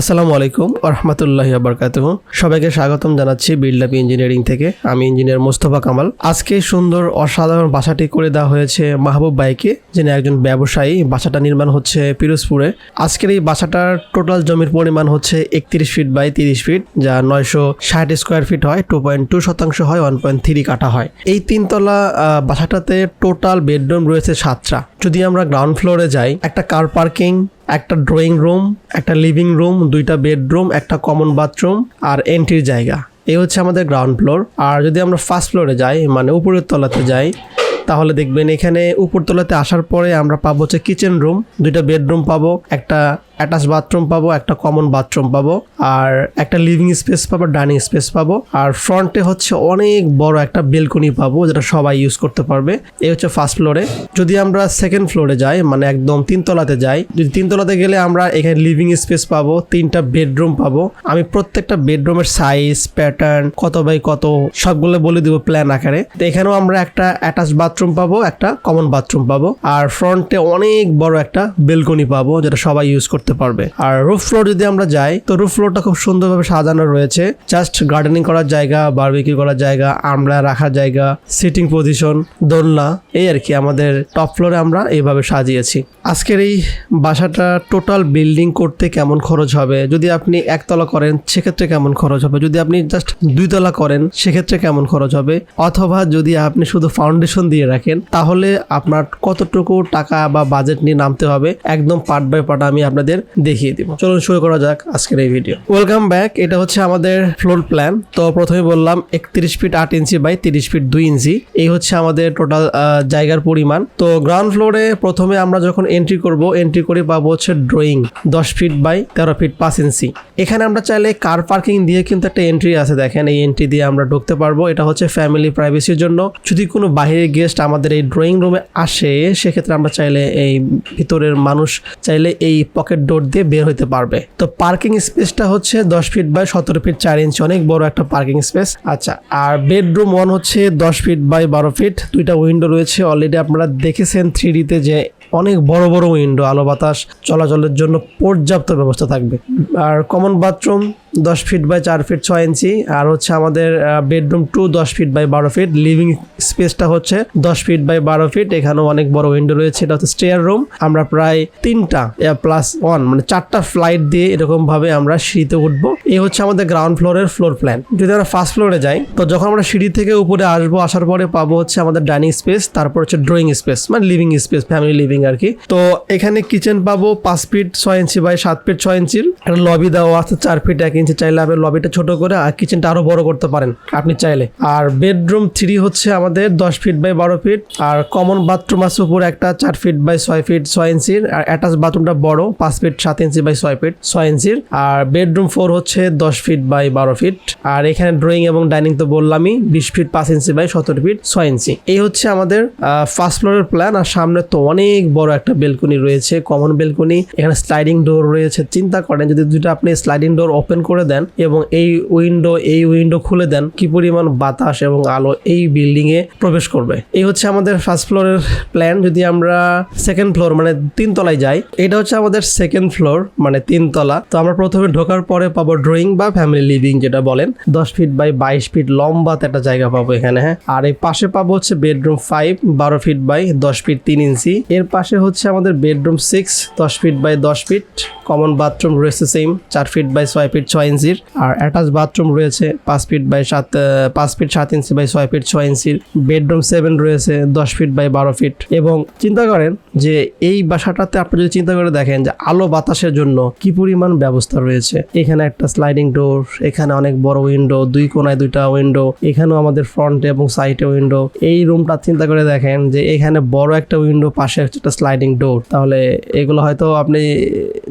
আসসালামু আলাইকুম রহমতুল্লাহ বরকাত সবাইকে স্বাগতম জানাচ্ছি বিল্ড ইঞ্জিনিয়ারিং থেকে। আমি ইঞ্জিনিয়ার মোস্তফা কামাল। আজকে সুন্দর অসাধারণ বাসাটি করে দেওয়া হয়েছে মাহবুব বাইকে যিনি একজন ব্যবসায়ী। বাসাটা নির্মাণ হচ্ছে পিরোজপুরে। আজকের এই বাসাটার টোটাল জমির পরিমাণ হচ্ছে একত্রিশ ফিট বাই তিরিশ ফিট যা নয়শো ষাট স্কোয়ার ফিট হয় টু পয়েন্ট টু শতাংশ হয় ওয়ান পয়েন্ট থ্রি কাটা হয়। এই তিনতলা বাসাটাতে টোটাল বেডরুম রয়েছে সাতটা। যদি আমরা গ্রাউন্ড ফ্লোরে যাই, একটা কার পার্কিং একটা ড্রয়িং রুম একটা লিভিং রুম দুইটা বেডরুম একটা কমন বাথরুম আর এন্ট্রির জায়গা। এই হচ্ছে আমাদের গ্রাউন্ড ফ্লোর আর যদি আমরা ফার্স্ট ফ্লোরে যাই মানে উপরের তলাতে যাই তাহলে দেখবেন এখানে উপরতলাতে আসার পরে আমরা পাবো হচ্ছে কিচেন রুম দুইটা বেডরুম পাবো, একটা অ্যাটাচ বাথরুম পাবো, একটা কমন বাথরুম পাবো, আর একটা লিভিং স্পেস পাবো ডাইনিং স্পেস পাবো, আর ফ্রন্টে হচ্ছে অনেক বড় একটা বেলকনি পাবো, যেটা সবাই ইউজ করতে পারবে। এই হচ্ছে ফার্স্ট ফ্লোরে যদি আমরা সেকেন্ড ফ্লোরে যাই মানে একদম তিনতলাতে যাই, যদি তিনতলাতে গেলে আমরা এখানে লিভিং স্পেস পাবো, তিনটা বেডরুম পাবো। আমি প্রত্যেকটা বেডরুমের সাইজ প্যাটার্ন কত বাই কত, সবগুলো বলে দিব প্ল্যান আকারে। তো এখানেও আমরা একটা অ্যাটাচ বাথরুম পাবো, একটা কমন বাথরুম পাবো। আর ফ্রন্টে অনেক বড় একটা বেলকনি পাবো, যেটা সবাই ইউজ করতে পারবে। আর রুফ ফ্লোর যদি আমরা যাই, তো রুফ ফ্লোরটা খুব সুন্দরভাবে সাজানো রয়েছে। জাস্ট গার্ডেনিং করার জায়গা বারবিকিউ করার জায়গা, আমরা রাখার জায়গা সিটিং পজিশন দোলনা, এই আর কি আমাদের টপ ফ্লোরে আমরা এইভাবে সাজিয়েছি। আজকের এই বাসাটা টোটাল বিল্ডিং করতে কেমন খরচ হবে? যদি আপনি একতলা করেন, সেক্ষেত্রে কেমন খরচ হবে? যদি আপনি জাস্ট দুইতলা করেন, সেক্ষেত্রে কেমন খরচ হবে? অথবা যদি আপনি শুধু ফাউন্ডেশন দিয়ে রাখেন, তাহলে আপনার কতটুকু টাকা বা বাজেট নিয়ে নামতে হবে, একদম পার্ট বাই পার্ট আমি আপনাদের দেখিয়ে দিব। চলুন শুরু করা যাক আজকের এই ভিডিও ওয়েলকাম ব্যাক এটা হচ্ছে আমাদের ফ্লোর প্ল্যান তো প্রথমে বললাম একত্রিশ ফিট আট ইঞ্চি বাই তিরিশ ফিট দুই ইঞ্চি এই হচ্ছে আমাদের টোটাল জায়গার পরিমাণ। তো গ্রাউন্ড ফ্লোরে প্রথমে আমরা যখন এন্ট্রি করব এন্ট্রি করে পাবো হচ্ছে ড্রয়িং দশ ফিট বাই তেরো ফিট পাঁচ ইঞ্চি এখানে আমরা চাইলে কার পার্কিং দিয়ে কিন্তু একটা এন্ট্রি আছে, দেখেন এই এন্ট্রি দিয়ে আমরা ঢুকতে পারব। এটা হচ্ছে ফ্যামিলি প্রাইভেসির জন্য। যদি কোনো বাইরের গেস্ট আমাদের এই ড্রয়িং রুমে আসে, সেক্ষেত্রে আমরা চাইলে এই ভিতরের মানুষ চাইলে এই পকেট ডোর দিয়ে বের হতে পারবে। তো পার্কিং স্পেসটা হচ্ছে দশ ফিট বাই সতেরো ফিট চার ইঞ্চি অনেক বড় একটা পার্কিং স্পেস আচ্ছা আর বেডরুম ওয়ান হচ্ছে দশ ফিট বাই বারো ফিট দুইটা উইন্ডো রয়েছে। অলরেডি আপনারা দেখেছেন থ্রি ডিতে যে অনেক বড় বড় উইন্ডো আলো বাতাস, চলাচলের জন্য পর্যাপ্ত ব্যবস্থা থাকবে। আর কমন বাথরুম দশ ফিট বাই চার ফিট ছয় ইঞ্চি আর হচ্ছে আমাদের বেডরুম টু দশ ফিট বাই বারো ফিট লিভিং স্পেসটা হচ্ছে দশ ফিট বাই বারো ফিট এখানেও অনেক বড় উইন্ডো রয়েছে। এটা হচ্ছে স্টেয়ার রুম আমরা প্রায় তিনটা প্লাস ওয়ান মানে চারটা ফ্লাইট দিয়ে এরকম ভাবে আমরা সিঁড়িতে উঠবো। এই হচ্ছে আমাদের গ্রাউন্ড ফ্লোরের ফ্লোর প্ল্যান যদি আমরা ফার্স্ট ফ্লোরে যাই, তো যখন আমরা সিঁড়ি থেকে উপরে আসব, আসার পরে পাবো হচ্ছে আমাদের ডাইনিং স্পেস তারপর হচ্ছে ড্রয়িং স্পেস মানে লিভিং স্পেস ফ্যামিলি লিভিং আর কি। তো এখানে কিচেন পাবো পাঁচ ফিট ছয় ইঞ্চি বাই সাত ফিট ছয় ইঞ্চির লবি দেওয়া আছে চার ফিট এক ইঞ্চি চাইলে আপনি লবিটা ছোট করে আর কিচেনটা আরও বড় করতে পারেন আপনি চাইলে। আর বেডরুম থ্রি হচ্ছে আমাদের দশ ফিট বাই বারো ফিট আর কমন বাথরুম আছে উপরে একটা চার ফিট বাই ছয় ফিট ছয় ইঞ্চির। আর অ্যাটাচ বাথরুমটা বড়, পাঁচ ফিট সাত ইঞ্চি বাই ছয় ফিট ছয় ইঞ্চির। আর বেডরুম ফোর হচ্ছে দশ ফিট বাই বারো ফিট আর এখানে ড্রয়িং এবং ডাইনিং তো বললামই, বিশ ফিট পাঁচ ইঞ্চি বাই সতেরো ফিট ছয় ইঞ্চি। এই হচ্ছে আমাদের ফার্স্ট ফ্লোরের প্ল্যান আর সামনে তো অনেক বড় একটা বেলকনি রয়েছে কমন বেলকনি এখানে স্লাইডিং ডোর রয়েছে, চিন্তা করেন যদি দুটো আপনি স্লাইডিং ডোর ওপেন করে দেন এবং এই উইন্ডো এই উইন্ডো খুলে দেন কি পরিমাণ বাতাস এবং আলো এই বিল্ডিং এ প্রবেশ করবে। এই হচ্ছে আমাদের ফার্স্ট ফ্লোরের প্ল্যান যদি আমরা সেকেন্ড ফ্লোর মানে তিনতলায় যাই, এটা হচ্ছে আমাদের সেকেন্ড ফ্লোর মানে তিনতলা। তো আমরা প্রথমে ঢোকার পরে পাবো ড্রয়িং বা ফ্যামিলি লিভিং যেটা বলেন। দশ ফিট বাই বাইশ ফিট লম্বা একটা জায়গা পাবো এখানে হ্যাঁ। আর এই পাশে পাবো হচ্ছে বেডরুম ফাইভ বারো ফিট বাই দশ ফিট তিন ইঞ্চি। এর পাশে হচ্ছে আমাদের বেডরুম সিক্স দশ ফিট বাই দশ ফিট কমন বাথরুম রয়েছে সেম চার ফিট বাই ছয় ফিট ছয় ইঞ্চির। আর অ্যাটাচ বাথরুম রয়েছে পাঁচ ফিট বাই সাত পাঁচ ফিট সাত ইঞ্চি বাই ছয় ফিট ছয় ইঞ্চির। বেডরুম সেভেন রয়েছে দশ ফিট বাই বারো ফিট এবং চিন্তা করেন যে এই বাসাটাতে আপনি যদি চিন্তা করে দেখেন যে আলো বাতাসের জন্য কি পরিমাণ ব্যবস্থা রয়েছে। এখানে একটা স্লাইডিং ডোর এখানে অনেক বড় উইন্ডো দুই কোনায় দুইটা উইন্ডো এখানেও আমাদের ফ্রন্টে এবং সাইডে উইন্ডো এই রুমটা চিন্তা করে দেখেন যে এখানে বড় একটা উইন্ডো পাশে একটা স্লাইডিং ডোর তাহলে এগুলো হয়তো আপনি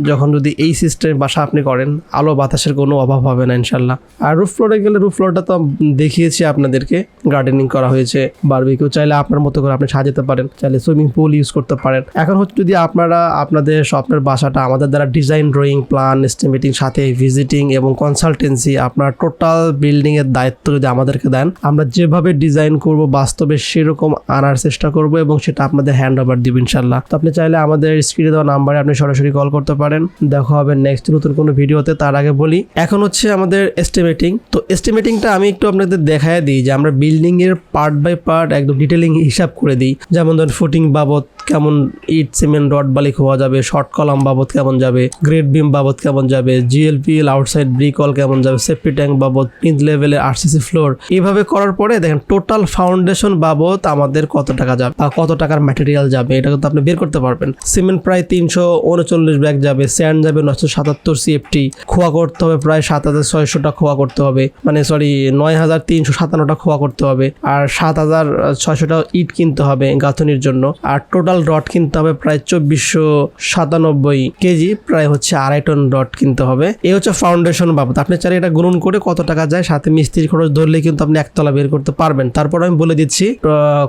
যখন যদি এই সিস্টেম বাসা আপনি করেন, আলো বাতাসের কোনো অভাব হবে না, ইনশাল্লাহ। আর রুফ ফ্লোরে গেলে রুফ ফ্লোরটা তো দেখিয়েছি আপনাদেরকে গার্ডেনিং করা হয়েছে বারবিকিউ চাইলে আপনার মতো করে আপনি সাজাতে পারেন, চাইলে সুইমিং পুল ইউজ করতে পারেন। এখন হচ্ছে যদি আপনারা, আপনাদের স্বপ্নের বাসাটা, আমাদের দ্বারা ডিজাইন ড্রয়িং প্ল্যান এস্টিমেটিং সাথে ভিজিটিং এবং কনসালটেন্সি আপনার টোটাল বিল্ডিং এর দায়িত্ব যদি আমাদেরকে দেন, আমরা যেভাবে ডিজাইন করব, বাস্তবে সেরকম আনার চেষ্টা করব এবং সেটা আপনাদের হ্যান্ড ওভার দিব, ইনশাল্লাহ। তো আপনি চাইলে আমাদের স্ক্রিনে দেওয়া নাম্বারে আপনি সরাসরি কল করতে পারেন। দেখা হবে নেক্সট নতুন কোনো ভিডিওতে তার আগে বলি এখন হচ্ছে আমাদের এস্টিমেটিং তো এস্টিমেটিংটা আমি একটু আপনাদের দেখায় দিই যে আমরা বিল্ডিং এর পার্ট বাই পার্ট একদম ডিটেলিং হিসাব করে দিই। যেমন ধরুন ফুটিং বাবদ কেমন ইট সিমেন্ট রড বালি খোয়া যাবে শর্ট কলাম বাবদ কেমন যাবে গ্রেড বিম বাবদ কেমন যাবে জিএলপিএল আউটসাইড ব্রিকল কেমন যাবে সেফটি ট্যাঙ্ক বাবদ পিঞ্চ লেভেলে আরসিসি ফ্লোর এইভাবে করার পরে দেখেন টোটাল ফাউন্ডেশন বাবদ আমাদের কত টাকা যাবে বা কত টাকার ম্যাটেরিয়াল যাবে, এটা কিন্তু আপনি বের করতে পারবেন। সিমেন্ট প্রায় তিনশো উনচল্লিশ ব্যাগ যাবে স্যান্ড যাবে নশো সাতাত্তর সিএফটি খোয়া করতে হবে প্রায় সাত হাজার ছয়শোটা খোয়া করতে হবে। মানে সরি নয় হাজার তিনশো সাতান্নটা খোয়া করতে হবে। আর সাত হাজার ছয়শোটা ইট কিনতে হবে গাঁথনির জন্য। আর টোটাল রড কিনতে হবে প্রায় চব্বিশশো সাতানব্বই কেজি, প্রায় হচ্ছে আড়াই টন রড কিনতে হবে। এই হচ্ছে ফাউন্ডেশন বাবদ। আপনি চাইলে এটা গুণন করে কত টাকা যায় সাথে মিস্ত্রি খরচ ধরলে কিন্তু আপনি একতলা বের করতে পারবেন। তারপর আমি বলে দিচ্ছি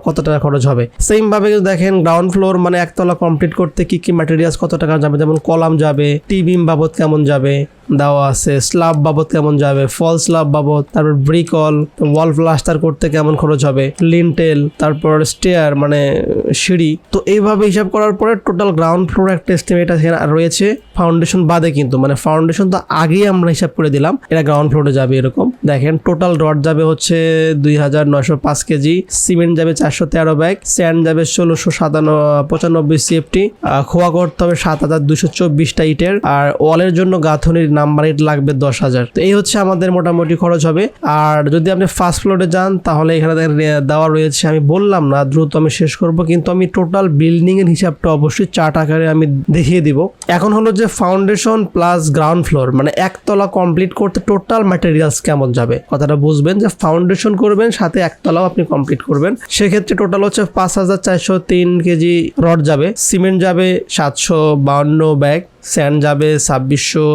কত টাকা খরচ হবে। সেম ভাবে দেখেন গ্রাউন্ড ফ্লোর মানে একতলা কমপ্লিট করতে কি কি ম্যাটেরিয়ালস কত টাকা যাবে? যেমন কলাম যাবে টিবিম বাবদ কেমন যাবে? দেওয়া আছে। স্ল্যাব বাবদ কেমন যাবে? ফল স্ল্যাব বাবদ, তারপর ব্রিকল ওয়াল প্লাস্টার করতে কেমন খরচ হবে? লিনটেল তারপর স্টেয়ার মানে সিঁড়ি। তো এইভাবে হিসাব করার পরে টোটাল গ্রাউন্ড ফ্লোর একটা এস্টিমেট রয়েছে। ফাউন্ডেশন বাদে কিন্তু মানে ফাউন্ডেশন তো আগেই আমরা হিসাব করে দিলাম, এটা গ্রাউন্ড ফ্লোরে যাবে এরকম। দেখেন টোটাল রড যাবে হচ্ছে দুই হাজার নয়শো পাঁচ কেজি সিমেন্ট যাবে চারশো তেরো ব্যাগ স্যান্ড যাবে ষোলোশো সাতান্ন, পঁচানব্বই সিএফটি খোয়া করতে হবে সাত হাজার দুশো চব্বিশটা ইটের, আর ওয়ালের জন্য গাঁথনির নাম্বার ইট লাগবে দশ হাজার। তো এই হচ্ছে আমাদের মোটামুটি খরচ হবে। আর যদি আপনি ফার্স্ট ফ্লোরে যান, তাহলে এখানে দেওয়া রয়েছে, আমি বললাম না, দ্রুত আমি শেষ করব, কিন্তু আমি টোটাল বিল্ডিং এর হিসাবটা অবশ্যই চার্ট আকারে আমি দেখিয়ে দিব। এখন হলো যে ফাউন্ডেশন প্লাস গ্রাউন্ড ফ্লোর মানে একতলা কমপ্লিট করতে টোটাল ম্যাটেরিয়ালস কেমন যাবে। কথাটা বুঝবেন যে ফাউন্ডেশন করবেন, সাথে একতলাও আপনি কমপ্লিট করবেন। সেক্ষেত্রে টোটাল হচ্ছে পাঁচ হাজার চারশো তিন কেজি রড যাবে। সিমেন্ট যাবে সাতশো বাউন্ন ব্যাগ। স্যান্ড যাবে ছাব্বিশশো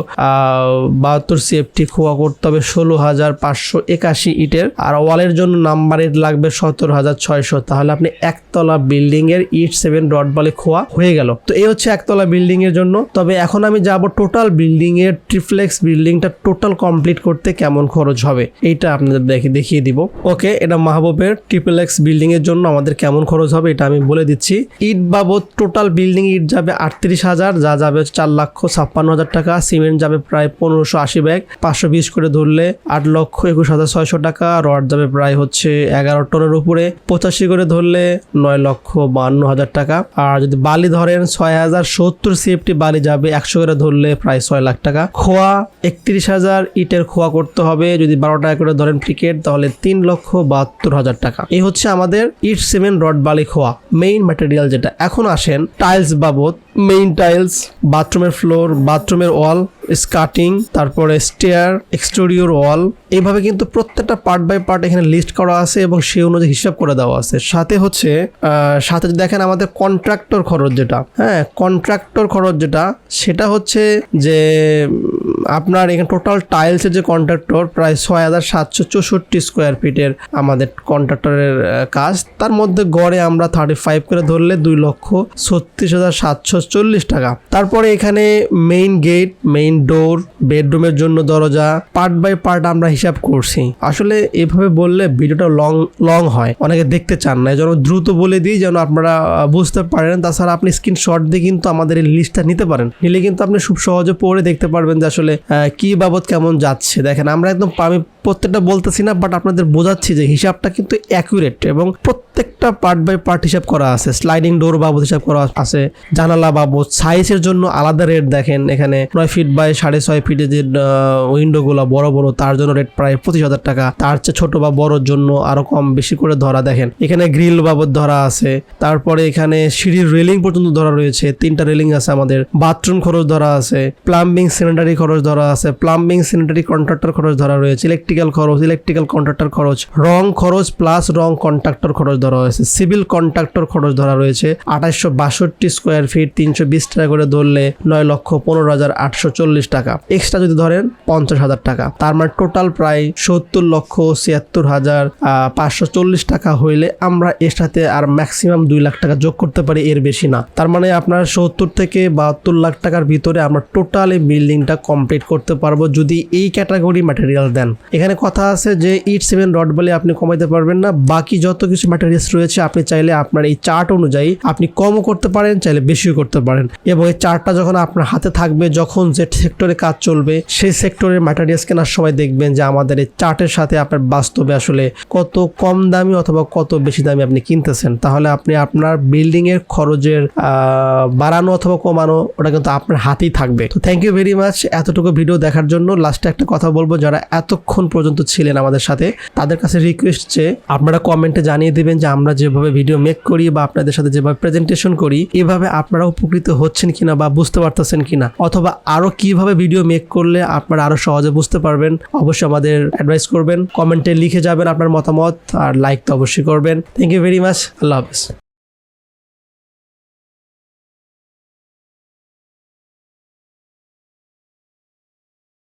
বাহাত্তর সিএফটি খোয়া করতে হবে ষোলো হাজার পাঁচশো একাশি ইটের। আর ওয়ালের জন্য নাম্বার ইট লাগবে সতেরো হাজার ছয়শো। তাহলে আপনি একতলা বিল্ডিং এর ইট সেভেন রড বলে খোয়া হয়ে গেল। তো এই হচ্ছে একতলা বিল্ডিং এর জন্য। তবে এখন আমি যাব টোটাল বিল্ডিং এর বিল্ডিংটা টোটাল কমপ্লিট করতে কেমন খরচ হবে, এইটা আপনাদের দেখে দেখিয়ে দিব। ওকে এটা মাহবুবের ট্রিপলেক্স বিল্ডিং এর জন্য আমাদের কেমন খরচ হবে এটা আমি বলে দিচ্ছি। ইট বাবদ টোটাল বিল্ডিং ইট যাবে আটত্রিশ হাজার, যা যাবে চার লক্ষ ছাপ্পান্ন হাজার টাকা, সিমেন্ট যাবে প্রায় পনেরোশো আশি ব্যাগ, পাঁচশো বিশ করে ধরলে আট লক্ষ একুশ হাজার ছয়শো টাকা, রড যাবে প্রায় হচ্ছে এগারো টনের উপরে, পঁচাশি করে ধরলে নয় লক্ষ বান্ন হাজার টাকা। আর যদি বালি ধরেন, ছয় হাজার সত্তর সিএফটি বালি যাবে একশো করে ধরলে প্রায় ছয় লাখ টাকা। খোয়া, একত্রিশ হাজার ইটের খোয়া করতে হবে, যদি বারো টাকা করে ধরেন ক্রিকেট তাহলে তিন লক্ষ বাহাত্তর হাজার টাকা। এই হচ্ছে আমাদের ইট, সিমেন্ট, রড, বালি, খোয়া মেইন ম্যাটেরিয়াল যেটা। এখন আসেন টাইলস বাবদ মেইন টাইলস বাথরুমের ফ্লোর বাথরুমের ওয়াল স্কার্টিং তারপরে স্টেয়ার এক্সটেরিয়র ওয়াল এইভাবে কিন্তু প্রত্যেকটা পার্ট বাই পার্ট এখানে লিস্ট করা আছে এবং সেই অনুযায়ী হিসাব করে দেওয়া আছে। সাথে হচ্ছে সাথে দেখেন আমাদের কন্ট্রাক্টর খরচ যেটা হ্যাঁ কন্ট্রাক্টর খরচ যেটা, সেটা হচ্ছে যে আপনার এখানে টোটাল টাইলসের যে কন্ট্রাক্টর প্রায় ছয় হাজার সাতশো চৌষট্টি স্কোয়ার ফিটের আমাদের কন্ট্রাক্টরের কাজ। তার মধ্যে গড়ে আমরা থার্টি ফাইভ করে ধরলে দুই লক্ষ ছত্রিশ হাজার সাতশো চল্লিশ টাকা। তারপরে এখানে মেইন গেট মেইন ডোর বেডরুমের জন্য দরজা পার্ট বাই পার্ট আমরা হিসাব করছি। আসলে এভাবে বললে ভিডিওটা লং লং হয়। অনেকে দেখতে চান না। যেন দ্রুত বলে দিই যেন আপনারা বুঝতে পারেন। তাছাড়া আপনি স্ক্রিনশট দিয়ে কিন্তু আমাদের এই লিস্টটা নিতে পারেন। নিলে কিন্তু আপনি খুব সহজে পড়ে দেখতে পারবেন যে আসলে কি বাবদ কেমন যাচ্ছে। দেখেন, আমরা একদম আমি প্রত্যেকটা বলতেছি না বাট আপনাদের বোঝাচ্ছি যে হিসাবটা কিন্তু অ্যাকুরেট এবং প্রত্যেকটা পার্ট বাই পার্ট হিসাব করা আছে। স্লাইডিং ডোর বাবদ হিসাব করা আছে, জানালা বাবদ সাইজের জন্য আলাদা রেট দেখেন এখানে। নয় ফিট বাই সাড়ে ছয় ফিটের যে উইন্ডোগুলো বড় বড়, তার জন্য রেট প্রায় পঁচিশ হাজার টাকা। তার চেয়ে ছোট বা বড়র জন্য আরও কম বেশি করে ধরা দেখেন। এখানে গ্রিল বাবদ ধরা আছে, তারপরে এখানে সিঁড়ির রেলিং পর্যন্ত ধরা রয়েছে। তিনটা রেলিং আছে আমাদের। বাথরুম খরচ ধরা আছে প্লাম্বিং স্যানিটারি খরচ ধরা আছে প্লাম্বিং স্যানিটারি কন্ট্রাক্টর খরচ ধরা রয়েছে। ইলেকট্রিক ইলেকট্রিক্যাল খরচ ইলেকট্রিক্যাল কন্ট্রাক্টর খরচ রং খরচ প্লাস রং কন্ট্রাক্টর খরচ ধরা হয়েছে। সিভিল কন্ট্রাক্টর খরচ ধরা রয়েছে। আঠাশশো বাষট্টি স্কোয়ার ফিট তিনশো বিশ টাকা করে ধরলে নয় লক্ষ পনেরো হাজার আটশো চল্লিশ টাকা। এক্সট্রা যদি ধরেন, পঞ্চাশ হাজার টাকা। তার মানে টোটাল প্রায় সত্তর লক্ষ ছিয়াত্তর হাজার পাঁচশো চল্লিশ টাকা হইলে আমরা এর সাথে আর ম্যাক্সিমাম দুই লাখ টাকা যোগ করতে পারি, এর বেশি না। তার মানে আপনার সত্তর থেকে বাহাত্তর লাখ টাকার ভিতরে আমরা টোটাল এই বিল্ডিংটা কমপ্লিট করতে পারব যদি এই ক্যাটাগরি ম্যাটেরিয়াল দেন। এখানে কথা আছে যে ইট সেভেন রড বলে আপনি কমাইতে পারবেন না। বাকি যত কিছু ম্যাটেরিয়ালস রয়েছে, আপনি চাইলে আপনার এই চার্ট অনুযায়ী আপনি কমও করতে পারেন, চাইলে বেশিও করতে পারেন। এবং এই চার্টটা যখন আপনার হাতে থাকবে, যখন যে সেক্টরে কাজ চলবে, সেই সেক্টরের ম্যাটেরিয়ালস কেনার সময় দেখবেন যে আমাদের এই চার্টের সাথে আপনার বাস্তবে আসলে কত কম দামি অথবা কত বেশি দামি আপনি কিনতেছেন। তাহলে আপনি আপনার বিল্ডিং এর খরচের বাড়ানো অথবা কমানো, ওটা কিন্তু আপনার হাতেই থাকবে। তো থ্যাংক ইউ ভেরি মাচ এতটুকু ভিডিও দেখার জন্য লাস্টে একটা কথা বলব, যারা এতক্ষণ পর্যন্ত ছিলেন আমাদের সাথে। তাদের কাছে রিকোয়েস্ট যে আপনারা কমেন্টে জানিয়ে দিবেন যে আমরা যেভাবে ভিডিও মেক করি বা আপনাদের সাথে যেভাবে প্রেজেন্টেশন করি, এভাবে আপনারা উপকৃত হচ্ছেন কিনা বা বুঝতে পারতেছেন কিনা, অথবা আরও কীভাবে ভিডিও মেক করলে আপনারা আরও সহজে বুঝতে পারবেন, অবশ্যই আমাদের অ্যাডভাইস করবেন। কমেন্টে লিখে যাবেন আপনার মতামত, আর লাইক তো অবশ্যই করবেন। থ্যাংক ইউ ভেরি মাচ আল্লাহ হাফিজ।